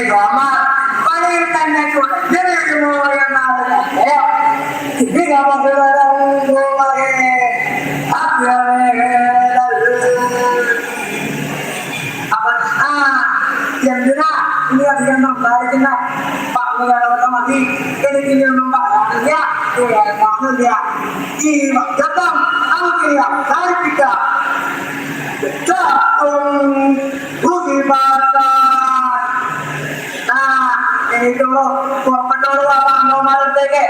ഈ വിദ്വാന്മാർ പണിയിൽ തന്നെ കുഴഞ്ഞു വീഴുമോ എന്നാണ് സംശയം അപ്പൊ ആ എന്തിനാ ഇനി അധികം സംസാരിക്കുന്ന പറഞ്ഞു വേണമെന്ന് മതി എനിക്ക് ഇനിയൊന്നും പറയാനില്ല കേൾക്കാനില്ല ഈ വക്തത്വം നമുക്ക് ഇനി അവസാനിപ്പിക്കാം ঢোলো কর্মটোলো বাবা আমার থেকে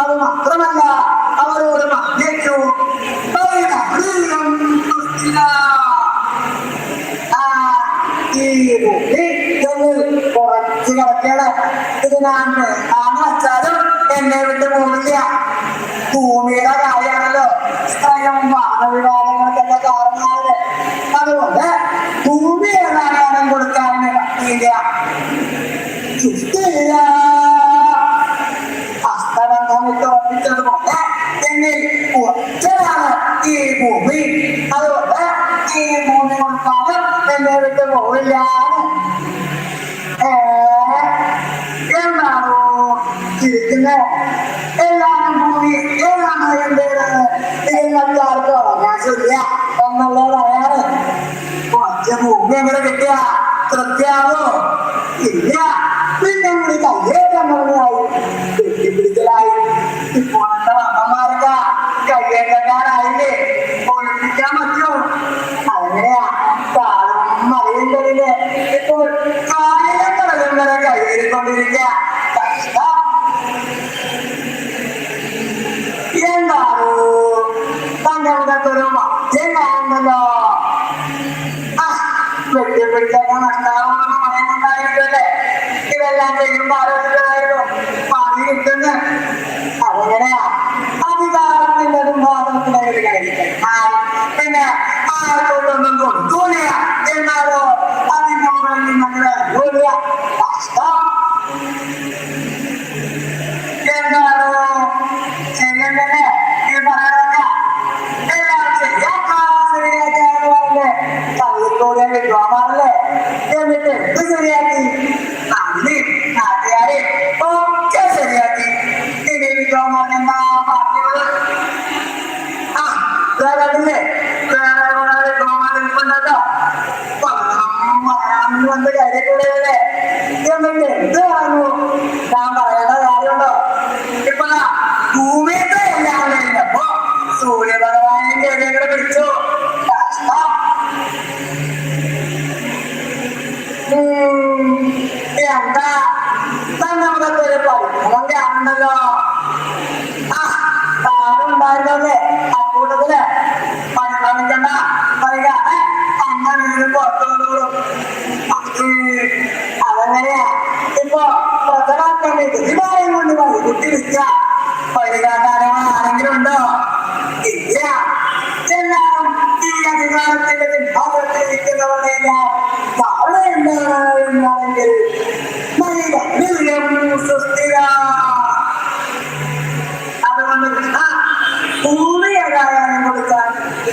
അത് മാത്രമല്ല അവരോട് എന്നിൽ കുറച്ച് കിടക്കാണ്. ഇത് ഞാൻ വേണ്ടാന്ന് വെച്ചാലും എന്നെ വിട്ട് പോവില്ല. ഭൂമിയുടെ കാര്യമാണല്ലോ của mình. À, bác anh muốn em có hết em đem được cái bộ với giá này. Em vào chỉ cái này. Em làm công việc em làm người em đây là em làm giờ của nhà sự nhá còn mà lâu rồi còn chưa ngủ nghe cái đó kia thật kia luôn chỉ nhá biết em đi tẩu nhá ഇപ്പോൾ കയ്യേറിക്കൊണ്ടിരിക്കുക കഷ്ടം എന്താണോ തങ്ങളുടെ ഒരു മദ്യം കാണുന്നല്ലോ ആ വെട്ടിപ്പിടിച്ചൊക്കെ നഷ്ടാവുമെന്ന് പറയുന്നുണ്ടായിട്ടല്ലേ ഇതെല്ലാം ചെയ്യുമ്പോ വേറെ വേറെ കുറെ വിദ്വാമാൻ നിൽപ്പുണ്ടല്ലോ പണം പറയാമെന്ന് വന്ന് കാര്യക്കൂടെയല്ലേ എന്നിട്ട് എന്ത് പറഞ്ഞു ഞാൻ പറയേണ്ട കാര്യമുണ്ടോ ഇപ്പൊ ഭൂമിയുടെ എല്ലാം കഴിഞ്ഞപ്പോ സൂര്യഭഗവാനെ കേരളങ്ങളെ പിടിച്ചു കഷ്ടം ഉം, എന്താ നമുക്ക് ഒരു പരിഭ്രമം കാണണ്ടല്ലോ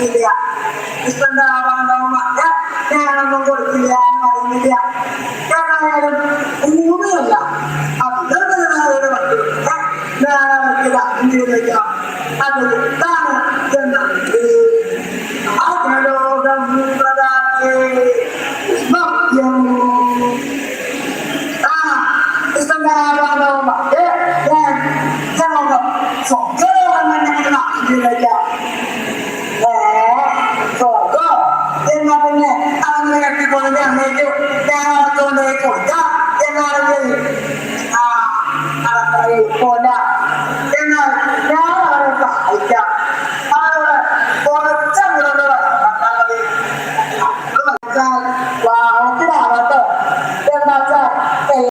പറയുന്നില്ല ഇഷ്ടം തരാവാണ്ടാവും ഞാനൊന്നും കൊടുക്കില്ല എന്ന് പറയുന്നില്ല. ഏതായാലും മൂന്നുമല്ല അത് നാളെ പറ്റും നാളെ പറ്റില്ല ഇന്ത്യയിലേക്കാം അത് താൻ എന്ന അവലോകം ഇഷ്ടം തരാവാണ്ടാവുമ്പോ ഞാൻ ഞങ്ങൾക്ക് സ്വന്തം 这个呀。